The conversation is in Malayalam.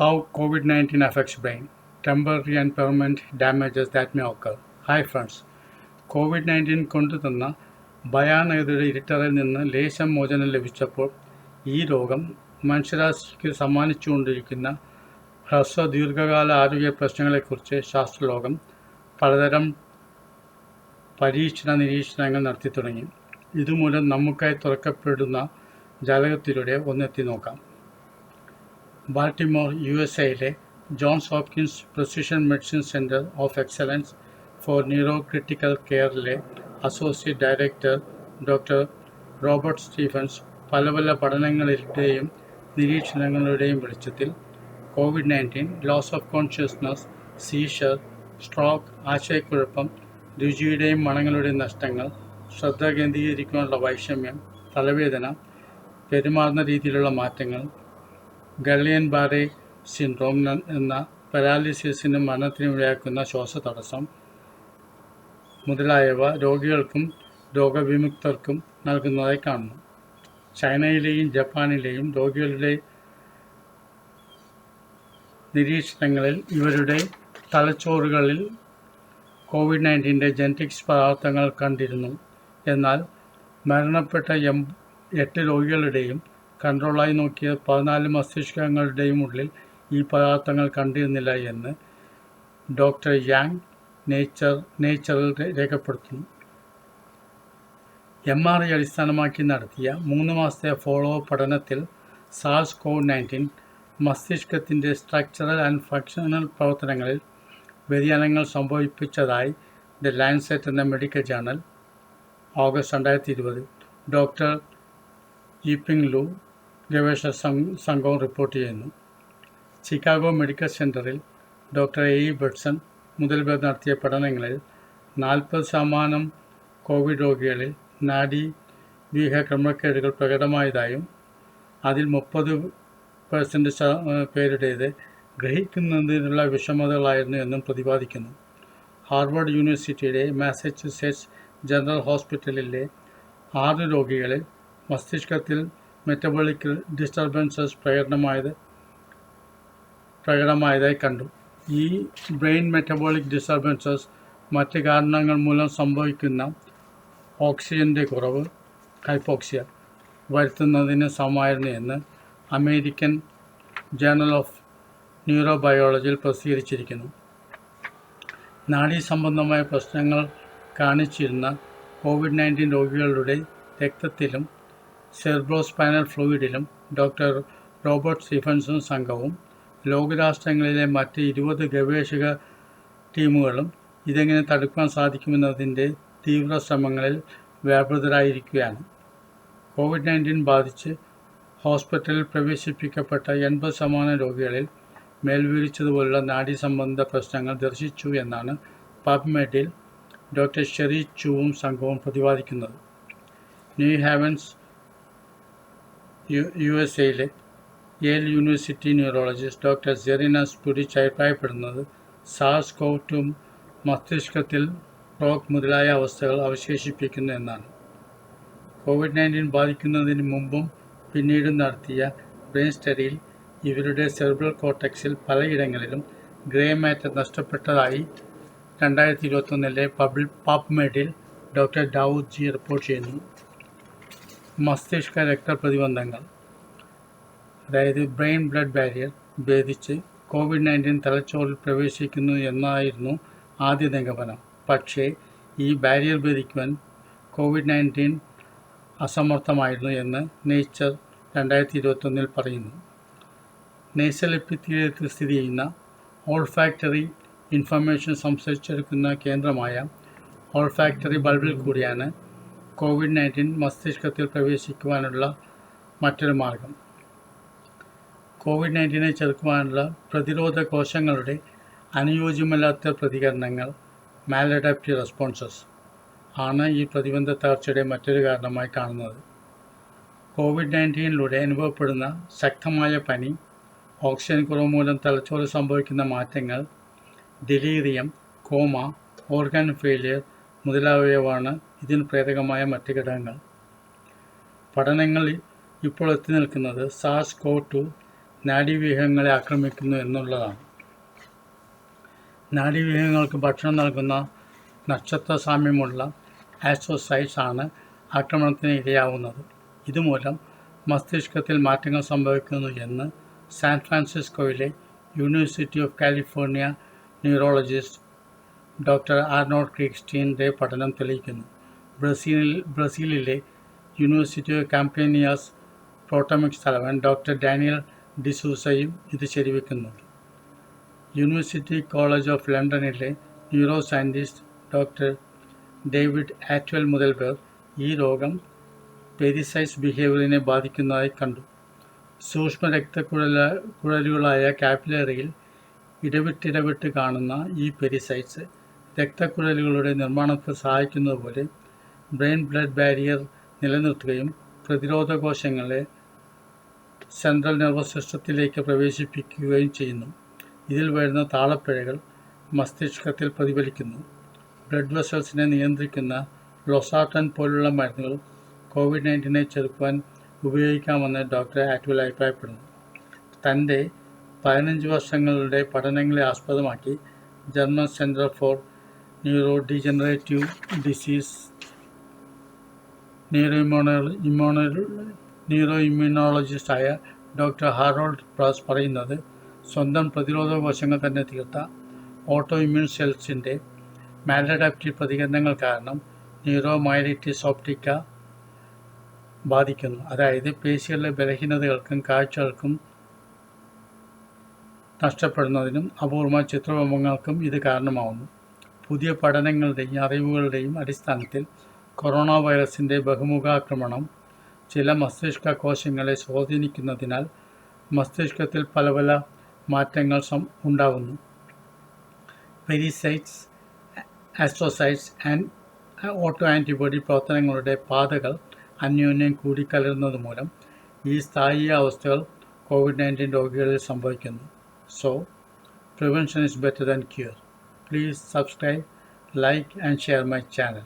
how COVID 19 affects brain, temporary and permanent damages that may occur. Hi friends covid nineteen കൊണ്ടുതന്ന ഭയാനകതയുടെ ഇരുട്ടറിൽ നിന്ന് ലേശം മോചനം ലഭിച്ചപ്പോൾ ഈ രോഗം മനുഷ്യരാശിക്ക് സമ്മാനിച്ചുകൊണ്ടിരിക്കുന്ന ഹ്രസ്വ ദീർഘകാല ആരോഗ്യ പ്രശ്നങ്ങളെക്കുറിച്ച് ശാസ്ത്രലോകം പലതരം പരീക്ഷണ നിരീക്ഷണങ്ങൾ നടത്തി തുടങ്ങി ഇതുമൂലം നമുക്കായി തുറക്കപ്പെടുന്ന ജാലകത്തിലൂടെ ഒന്നെത്തി നോക്കാം. ബാൾട്ടിമോർ യു എസ് എയിലെ Johns Hopkins precision medicine centre of excellence for neuro critical കെയറിലെ associate director doctor Robert Stephens പല പല പഠനങ്ങളുടെയും നിരീക്ഷണങ്ങളുടെയും വെളിച്ചത്തിൽ covid nineteen loss of consciousness seizure stroke ആശയക്കുഴപ്പം രുചിയുടെയും മണങ്ങളുടെയും നഷ്ടങ്ങൾ ശ്രദ്ധ കേന്ദ്രീകരിക്കാനുള്ള വൈഷമ്യം തലവേദന പെരുമാറുന്ന രീതിയിലുള്ള മാറ്റങ്ങൾ ഗള്ളിയൻ ബാറി സിൻഡ്രോം എന്ന പരാലിസിസിനും മരണത്തിനും ഇടയാക്കുന്ന ശ്വാസതടസ്സം മുതലായവ രോഗികൾക്കും രോഗവിമുക്തർക്കും നൽകുന്നതായി കാണുന്നു. ചൈനയിലെയും ജപ്പാനിലെയും രോഗികളുടെ നിരീക്ഷണങ്ങളിൽ ഇവരുടെ തലച്ചോറുകളിൽ കോവിഡ് നയന്റീന്റെ ജനറ്റിക്സ് പദാർത്ഥങ്ങൾ കണ്ടിരുന്നു. എന്നാൽ മരണപ്പെട്ട എം എട്ട് രോഗികളുടെയും കൺട്രോളായി നോക്കിയ പതിനാല് മസ്തിഷ്കങ്ങളുടെയും ഉള്ളിൽ ഈ പദാർത്ഥങ്ങൾ കണ്ടിരുന്നില്ല എന്ന് ഡോക്ടർ യാങ് നേച്ചർ നേച്ചറിൽ രേഖപ്പെടുത്തുന്നു. എം ആർ ഐ അടിസ്ഥാനമാക്കി നടത്തിയ മൂന്ന് മാസത്തെ ഫോളോ പഠനത്തിൽ സാർസ് കോവിഡ് നയന്റീൻ മസ്തിഷ്കത്തിന്റെ സ്ട്രക്ചറൽ ആൻഡ് ഫങ്ഷണൽ പ്രവർത്തനങ്ങളിൽ വ്യതിയാനങ്ങൾ സംഭവിപ്പിച്ചതായി ദ ലാൻസെറ്റ് എന്ന മെഡിക്കൽ ജേണൽ ഓഗസ്റ്റ് രണ്ടായിരത്തി ഇരുപത്. ഡോക്ടർ ഈപ്പിംഗ് ലു ഗവേഷക സംഘവും റിപ്പോർട്ട് ചെയ്യുന്നു. ചിക്കാഗോ മെഡിക്കൽ സെന്ററിൽ ഡോക്ടർ എ ഇ ബഡ്സൺ മുതൽ പേർ നടത്തിയ പഠനങ്ങളിൽ നാൽപ്പത് ശതമാനം കോവിഡ് രോഗികളിൽ നാഡി വ്യൂഹ ക്രമക്കേടുകൾ പ്രകടമായതായും അതിൽ മുപ്പത് പേഴ്സന്റ് പേരുടേത് ഗ്രഹിക്കുന്നതിനുള്ള വിഷമതകളായിരുന്നു എന്നും പ്രതിപാദിക്കുന്നു. ഹാർവർഡ് യൂണിവേഴ്സിറ്റിയിലെ മാസച്യൂസെറ്റ്സ് ജനറൽ ഹോസ്പിറ്റലിലെ ആറ് രോഗികളിൽ മസ്തിഷ്കത്തിൽ മെറ്റബോളിക് ഡിസ്റ്റർബൻസസ് പ്രകടമായത് പ്രകടമായതായി കണ്ടു. ഈ ബ്രെയിൻ മെറ്റബോളിക് ഡിസ്റ്റർബൻസസ് മറ്റ് കാരണങ്ങൾ മൂലം സംഭവിക്കുന്ന ഓക്സിജന്റെ കുറവ് ഹൈപ്പോക്സിയ വരുത്തുന്നതിന് സമമായിരുന്നു എന്ന് അമേരിക്കൻ ജേണൽ ഓഫ് ന്യൂറോബയോളജിയിൽ പ്രസിദ്ധീകരിച്ചിരിക്കുന്നു. നാഡീ സംബന്ധമായ പ്രശ്നങ്ങൾ കാണിച്ചിരുന്ന കോവിഡ് നയന്റീൻ രോഗികളുടെ രക്തത്തിലും സെർബ്രോസ്പൈനൽ ഫ്ലൂയിഡിലും ഡോക്ടർ റോബർട്ട് സ്റ്റീഫൻസും സംഘവും ലോകരാഷ്ട്രങ്ങളിലെ മറ്റ് ഇരുപത് ഗവേഷക ടീമുകളും ഇതെങ്ങനെ തടുക്കാൻ സാധിക്കുമെന്നതിന്റെ തീവ്ര ശ്രമങ്ങളിൽ വ്യാപൃതരായിരിക്കുകയാണ്. കോവിഡ് നയന്റീൻ ബാധിച്ച് ഹോസ്പിറ്റലിൽ പ്രവേശിപ്പിക്കപ്പെട്ട എൺപത് ശതമാനം രോഗികളിൽ മേൽവിരിച്ചതുപോലുള്ള നാഡീ സംബന്ധ പ്രശ്നങ്ങൾ ദർശിച്ചു എന്നാണ് പബ്മെഡിൽ ഡോക്ടർ ഷെറി ചുവും സംഘവും പ്രതിപാദിക്കുന്നത്. ന്യൂ ഹാവൻസ് യു എസ് എയിലെ Yale university neurologist doctor Serena Spudich അഭിപ്രായപ്പെടുന്നത് സാസ് കോട്ടും മസ്തിഷ്കത്തിൽ റോക്ക് മുതലായ അവസ്ഥകൾ അവശേഷിപ്പിക്കുന്നു എന്നാണ്. കോവിഡ് നയന്റീൻ ബാധിക്കുന്നതിന് മുമ്പും പിന്നീടും നടത്തിയ ബ്രെയിൻ സ്റ്റഡിയിൽ ഇവരുടെ സെർബ്രൽ കോട്ടക്സിൽ പലയിടങ്ങളിലും ഗ്രേ മാറ്റർ നഷ്ടപ്പെട്ടതായി രണ്ടായിരത്തി ഇരുപത്തൊന്നിലെ പബ്ലിക് പബ്മെഡിൽ ഡോക്ടർ ഡാവൂദ് ജി റിപ്പോർട്ട് ചെയ്യുന്നു. മസ്തിഷ്ക രക്തപ്രതിബന്ധങ്ങൾ അതായത് ബ്രെയിൻ ബ്ലഡ് ബാരിയർ ഭേദിച്ച് കോവിഡ് നയന്റീൻ തലച്ചോറിൽ പ്രവേശിക്കുന്നു എന്നായിരുന്നു ആദ്യ നിഗമനം. പക്ഷേ ഈ ബാരിയർ ഭേദിക്കുവാൻ കോവിഡ് നയന്റീൻ അസമർത്ഥമായിരുന്നു എന്ന് നേച്ചർ രണ്ടായിരത്തി ഇരുപത്തൊന്നിൽ പറയുന്നു. നേസൽ എപ്പിത്തീലിയത്തിൽ സ്ഥിതി ചെയ്യുന്ന ഓൾഫാക്ടറി ഇൻഫർമേഷൻ സംസാരിച്ചെടുക്കുന്ന കേന്ദ്രമായ ഓൾഫാക്ടറി ബൾബിൽ കൂടിയാണ് കോവിഡ് നയന്റീൻ മസ്തിഷ്കത്തിൽ പ്രവേശിക്കുവാനുള്ള മറ്റൊരു മാർഗം. കോവിഡ് നയന്റീനെ ചെറുക്കുവാനുള്ള പ്രതിരോധ കോശങ്ങളുടെ അനുയോജ്യമല്ലാത്ത പ്രതികരണങ്ങൾ മാലഡാപ്റ്റീവ് റെസ്പോൺസസ് ആണ് ഈ പ്രതിബന്ധ തകർച്ചയുടെ മറ്റൊരു കാരണമായി കാണുന്നത്. കോവിഡ് നയന്റീനിലൂടെ അനുഭവപ്പെടുന്ന ശക്തമായ പനി ഓക്സിജൻ കുറവ് മൂലം തലച്ചോറിൽ സംഭവിക്കുന്ന മാറ്റങ്ങൾ ഡെലീറിയം കോമ ഓർഗൻ ഫെയിലിയർ മുതലായവയാണ് ഇതിന് പ്രേരകമായ മറ്റ് ഘടകങ്ങൾ. പഠനങ്ങളിൽ ഇപ്പോൾ എത്തി നിൽക്കുന്നത് സാസ് കോ ടു നാഡീവ്യൂഹങ്ങളെ ആക്രമിക്കുന്നു എന്നുള്ളതാണ്. നാഡീവ്യൂഹങ്ങൾക്ക് ഭക്ഷണം നൽകുന്ന നക്ഷത്ര സാമ്യമുള്ള ആസ്ട്രോസൈറ്റ്സ് ആണ് ആക്രമണത്തിന് ഇരയാവുന്നത്. ഇതുമൂലം മസ്തിഷ്കത്തിൽ മാറ്റങ്ങൾ സംഭവിക്കുന്നു എന്ന് San ഫ്രാൻസിസ്കോയിലെ university of California neurologist doctor Arnold ക്രിക്സ്റ്റീന്റെ പഠനം തെളിയിക്കുന്നു. ബ്രസീലിൽ ബ്രസീലിലെ യൂണിവേഴ്സിറ്റി ഓഫ് കാമ്പേനിയാസ് പ്രോട്ടമിക്സ് തലവൻ ഡോക്ടർ ഡാനിയൽ ഡിസൂസയും ഇത് ശരിവെക്കുന്നുണ്ട് യൂണിവേഴ്സിറ്റി കോളേജ് ഓഫ് ലണ്ടനിലെ neuro scientist doctor David Attwell മുതൽ പേർ ഈ രോഗം പെരിസൈസ് ബിഹേവിയറിനെ ബാധിക്കുന്നതായി കണ്ടു. സൂക്ഷ്മ രക്തക്കുഴല കുഴലുകളായ കാപ്പിലറിയിൽ ഇടവിട്ടിടവിട്ട് കാണുന്ന ഈ പെരിസൈറ്റ്സ് രക്തക്കുഴലുകളുടെ നിർമ്മാണത്തിൽ സഹായിക്കുന്നതുപോലെ ബ്രെയിൻ ബ്ലഡ് ബാരിയർ നിലനിർത്തുകയും പ്രതിരോധ കോശങ്ങളെ സെൻട്രൽ നെർവസ് സിസ്റ്റത്തിലേക്ക് പ്രവേശിപ്പിക്കുകയും ചെയ്യുന്നു. ഇതിൽ വരുന്ന താളപ്പിഴകൾ മസ്തിഷ്കത്തിൽ പ്രതിഫലിക്കുന്നു. ബ്ലഡ് വെസൽസിനെ നിയന്ത്രിക്കുന്ന ലൊസാട്ടൻ പോലുള്ള മരുന്നുകൾ കോവിഡ് നയന്റീനെ ചെറുക്കുവാൻ ഉപയോഗിക്കാമെന്ന് ഡോക്ടർ ആറ്റുവൽ അഭിപ്രായപ്പെടുന്നു. തന്റെ പതിനഞ്ച് വർഷങ്ങളുടെ പഠനങ്ങളെ ആസ്പദമാക്കി German centre for neuro degenerative disease neuro immunology immuno neuro ഇമ്മ്യൂണോളജിസ്റ്റായ doctor Harold Pruss പറയുന്നത് സ്വന്തം പ്രതിരോധ കോശങ്ങൾ തന്നെ തീർത്ത ഓട്ടോ ഇമ്മ്യൂൺ സെൽസിന്റെ മാലഡാപ്റ്റീവ് പ്രതികരണങ്ങൾ കാരണം ന്യൂറോ മൈലിറ്റിസ് ഓപ്റ്റിക്ക ബാധിക്കുന്നു. അതായത് പേശികളിലെ ബലഹീനതകൾക്കും കാഴ്ചകൾക്കും നഷ്ടപ്പെടുന്നതിനും അപൂർവ ചിത്രബോംബങ്ങൾക്കും ഇത് കാരണമാവുന്നു. പുതിയ പഠനങ്ങളുടെയും അറിവുകളുടെയും അടിസ്ഥാനത്തിൽ കൊറോണ വൈറസിന്റെ ബഹുമുഖാക്രമണം ചില മസ്തിഷ്ക കോശങ്ങളെ സ്വാധീനിക്കുന്നതിനാൽ മസ്തിഷ്കത്തിൽ പല പല മാറ്റങ്ങൾ ഉണ്ടാകുന്നു pericytes astrocytes and auto antibody പ്രവർത്തനങ്ങളുടെ പാതകൾ അന്യോന്യം കൂടിക്കലരുന്നത് മൂലം ഈ സ്ഥായി അവസ്ഥകൾ കോവിഡ് നയന്റീൻ രോഗികളിൽ സംഭവിക്കുന്നു. So prevention is better than cure please subscribe like and share my channel.